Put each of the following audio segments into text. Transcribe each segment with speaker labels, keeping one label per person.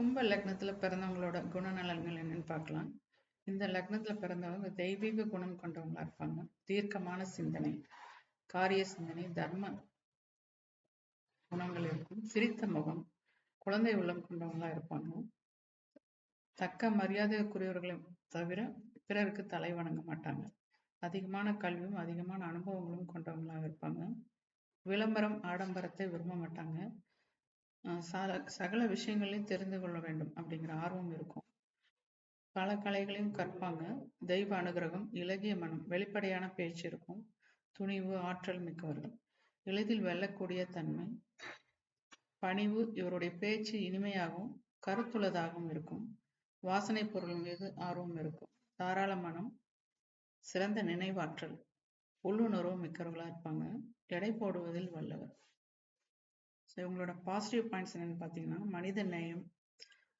Speaker 1: கும்ப லக்னத்துல பிறந்தவங்களோட குணநலன்கள் என்னன்னு பார்க்கலாம். இந்த லக்னத்துல பிறந்தவங்க தெய்வீக குணம் கொண்டவங்களா இருப்பாங்க. தீர்க்கமான சிந்தனை காரிய சிந்தனை தர்ம குணங்கள் இருக்கும். சிரித்த முகம் குழந்தை உள்ளம் கொண்டவங்களா இருப்பாங்க. தக்க மரியாதைக்குரியவர்களை தவிர பிறருக்கு தலை வணங்க மாட்டாங்க. அதிகமான கல்வியும் அதிகமான அனுபவங்களும் கொண்டவங்களாக இருப்பாங்க. விளம்பரம் ஆடம்பரத்தை விரும்ப மாட்டாங்க. சகல விஷயங்களையும் தெரிந்து கொள்ள வேண்டும் அப்படிங்கிற ஆர்வம் இருக்கும். பல கலைகளையும் கற்பாங்க. தெய்வ அனுகிரகம் இலகிய மனம் வெளிப்படையான பேச்சு இருக்கும். துணிவு ஆற்றல் மிக்கவர்கள் எளிதில் வெல்லக்கூடிய தன்மை. பணிவு இவருடைய பேச்சு இனிமையாகவும் கருத்துள்ளதாகவும் இருக்கும். வாசனை பொருள் மீது ஆர்வம் இருக்கும். தாராள மனம் சிறந்த நினைவாற்றல் உள்ளுணர்வு மிக்கவர்களா இருப்பாங்க. எடை போடுவதில் வல்லவர். ஸோ இவங்களோட பாசிட்டிவ் பாயிண்ட்ஸ் என்னென்னு பார்த்தீங்கன்னா மனித நேயம்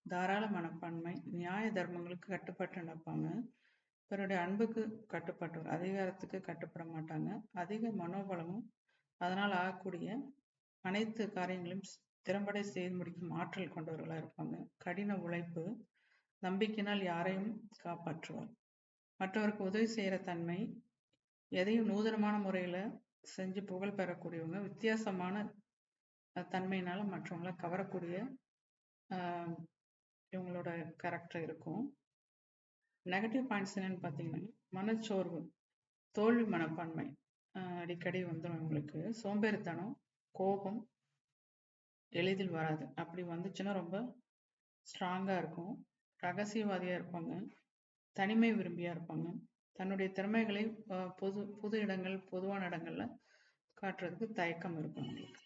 Speaker 1: தாராள மனப்பான்மை நியாய தர்மங்களுக்கு கட்டுப்பட்டு நடப்பாங்க. பிறருடைய அன்புக்கு கட்டுப்பட்டவர் அதிகாரத்துக்கு கட்டுப்பட மாட்டாங்க. அதிக மனோபலமும் அதனால் ஆகக்கூடிய அனைத்து காரியங்களையும் திறம்பட செய்து முடிக்கும் ஆற்றல் கொண்டவர்களாக இருப்பாங்க. கடின உழைப்பு நம்பிக்கையினால் யாரையும் காப்பாற்றுவார். மற்றவருக்கு உதவி செய்கிற தன்மை எதையும் நூதனமான முறையில் செஞ்சு புகழ் பெறக்கூடியவங்க வித்தியாசமான தன்மையினால மற்றவங்கள கவரக்கூடிய இவங்களோட கேரக்டர் இருக்கும். நெகட்டிவ் பாயிண்ட்ஸ் என்னன்னு பார்த்தீங்கன்னா மனச்சோர்வு தோல்வி மனப்பான்மை அடிக்கடி வந்துடும் இவங்களுக்கு. சோம்பேறித்தனம் கோபம் எளிதில் வராது. அப்படி வந்துச்சுன்னா ரொம்ப ஸ்ட்ராங்காக இருக்கும். ரகசியவாதியாக இருப்பாங்க. தனிமை விரும்பியாக இருப்பாங்க. தன்னுடைய திறமைகளை பொது புது இடங்கள் பொதுவான இடங்கள்ல காட்டுறதுக்கு தயக்கம் இருக்கும் அவங்களுக்கு.